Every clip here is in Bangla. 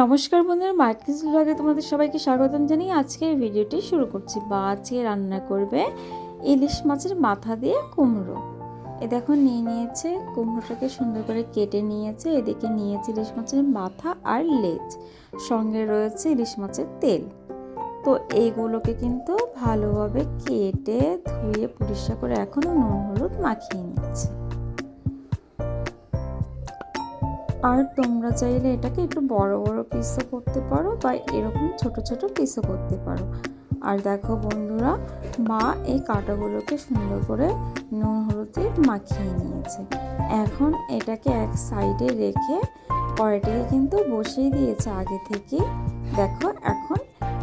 নমস্কার বন্ধুরা, মার্কেট ব্লগে তোমাদের সবাইকে স্বাগতম জানিয়ে আজকের ভিডিওটি শুরু করছি। বা আজকে রান্না করবে ইলিশ মাছের মাথা দিয়ে কুমড়ো। এ দেখো, নিয়ে নিয়েছে, কুমড়োটাকে সুন্দর করে কেটে নিয়েছে। এদিকে নিয়েছে ইলিশ মাছের মাথা আর লেজ। সঙ্গে রয়েছে ইলিশ মাছের তেল। তো এইগুলোকে কিন্তু ভালোভাবে কেটে ধুয়ে পরিষ্কার করে এখন নুন, হলুদ মাখিয়ে নিচ্ছে। আর তোমরা চাইলে এটাকে একটু বড় বড় পিসও করতে পারো বা এরকম ছোট ছোট পিসও করতে পারো। আর দেখো বন্ধুরা, মা এই কাঁটাগুলোকে সুন্দর করে নুন, হলুদে মাখিয়ে নিয়েছে। এখন এটাকে এক সাইডে রেখে কড়াইটাকে কিন্তু বসিয়ে দিয়েছে আগে থেকে। দেখো এখন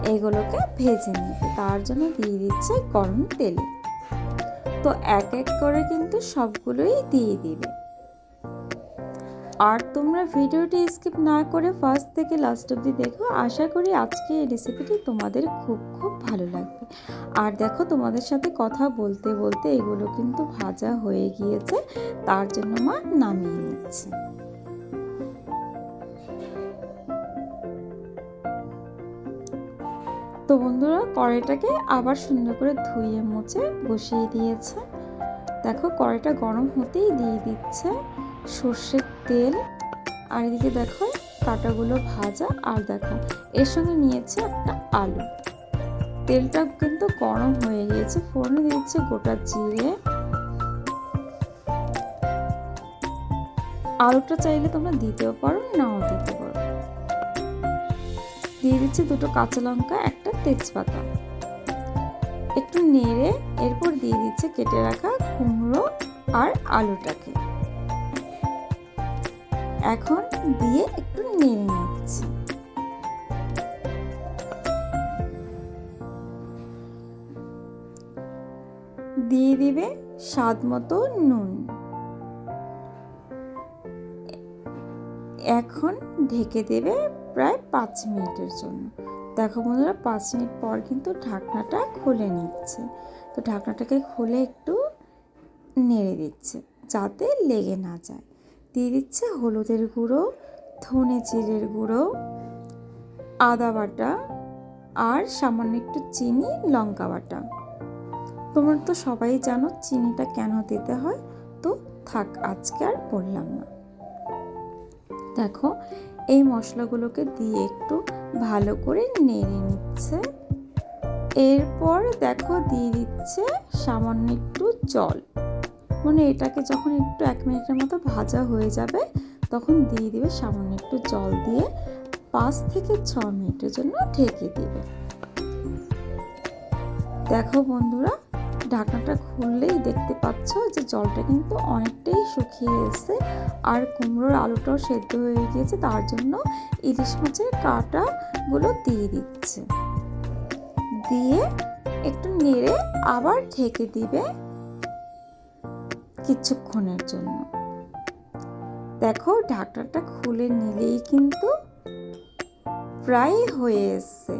এগুলোকে ভেজে নেবে তার জন্য দিয়ে দিচ্ছে গরম তেলে। তো এক এক করে কিন্তু সবগুলোই দিয়ে দিবে। আর তোমরা ভিডিওটি স্কিপ না করে ফার্স্ট থেকে লাস্ট অবধি দেখো। আশা করি আজকে এই রেসিপিটি তোমাদের খুব খুব ভালো লাগবে। আর দেখো, তোমাদের সাথে কথা বলতে বলতে এগুলো কিন্তু ভাজা হয়ে গিয়েছে। তার জন্য মা নামিয়ে নিচ্ছে। তো বন্ধুরা, কড়াইটাকে আবার সুন্দর করে ধুয়ে মুছে বসিয়ে দিয়েছে। দেখো, কড়াইটা গরম হতেই দিয়ে দিচ্ছে। সর্ষের তেল, আর এদিকে দেখো কাটাগুলো ভাজা আর দেখো। এর সঙ্গে নিয়েছে একটা আলু। তেলটা কিন্তু গরম হয়ে গিয়েছে, ফোড়নে দিচ্ছে গোটা জিরে। আলুটা চাইলে তোমরা দিতেও পারো, নাও দিতে পারো। দিয়ে দিচ্ছে দুটো কাঁচা লঙ্কা, একটা তেজপাতা। একটু নেড়ে এরপর দিয়ে দিচ্ছে কেটে রাখা কুমড়ো আর আলুটাকে। এখন দিয়ে একটু নেড়ে নিচ্ছি। দিয়ে দিবে স্বাদ মতো নুন। এখন ঢেকে দেবে প্রায় পাঁচ মিনিটের জন্য। দেখো বন্ধুরা, পাঁচ মিনিট পর কিন্তু ঢাকনাটা খুলে নিচ্ছে। তো ঢাকনাটাকে খুলে একটু নেড়ে দিচ্ছে যাতে লেগে না যায়। দিয়ে দিচ্ছে হলুদের গুঁড়ো, ধনে জিরের গুঁড়ো, আদা বাটা আর সামান্য একটু চিনি, লঙ্কা বাটা। তোমরা তো সবাই জানো চিনিটা কেন দিতে হয়, তো থাক আজকে আর বললাম না। দেখো, এই মশলাগুলোকে দিয়ে একটু ভালো করে নেড়ে নিচ্ছে। এরপর দেখো দিয়ে দিচ্ছে সামান্য একটু জল। মানে এটাকে যখন একটু এক মিনিটের মতো ভাজা হয়ে যাবে, তখন দিয়ে দিবে সামান্য একটু জল দিয়ে পাঁচ থেকে ছ মিনিটের জন্য ঢেকে দিবে। দেখো বন্ধুরা, ঢাকনাটা খুললেই দেখতে পাচ্ছ যে জলটা কিন্তু অনেকটাই শুকিয়ে এসেছে, আর কুমড়োর আলুটাও সেদ্ধ হয়ে গিয়েছে, তার জন্য ইলিশ মাছের কাঁটাগুলো দিয়ে দিচ্ছে। দিয়ে একটু নেড়ে আবার ঢেকে দিবে। কিছুক্ষণের জন্য। দেখো ঢাকনাটা খুলে নিলেই কিন্তু প্রায় হয়ে এসছে।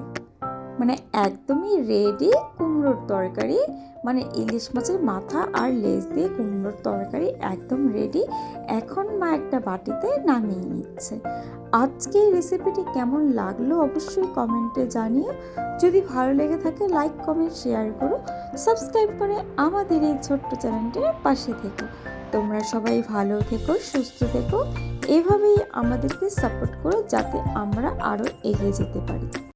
মানে একদমই রেডি কুমড়োর তরকারি মানে ইলিশ মাছের মাথা আর লেজ দিয়ে কুমড়োর তরকারি একদম রেডি এখন মা একটা বাটিতে নামিয়ে নিচ্ছে। আজকে এই রেসিপিটি কেমন লাগল অবশ্যই কমেন্টে জানিও। যদি ভালো লেগে থাকে লাইক কমেন্ট শেয়ার করো। সাবস্ক্রাইব করে আমাদের এই ছোট্ট চ্যানেলটির পাশে থেকো। তোমরা সবাই ভালো থেকো, সুস্থ থেকো। এভাবেই আমাদেরকে সাপোর্ট করো যাতে আমরা আরও এগিয়ে যেতে পারি।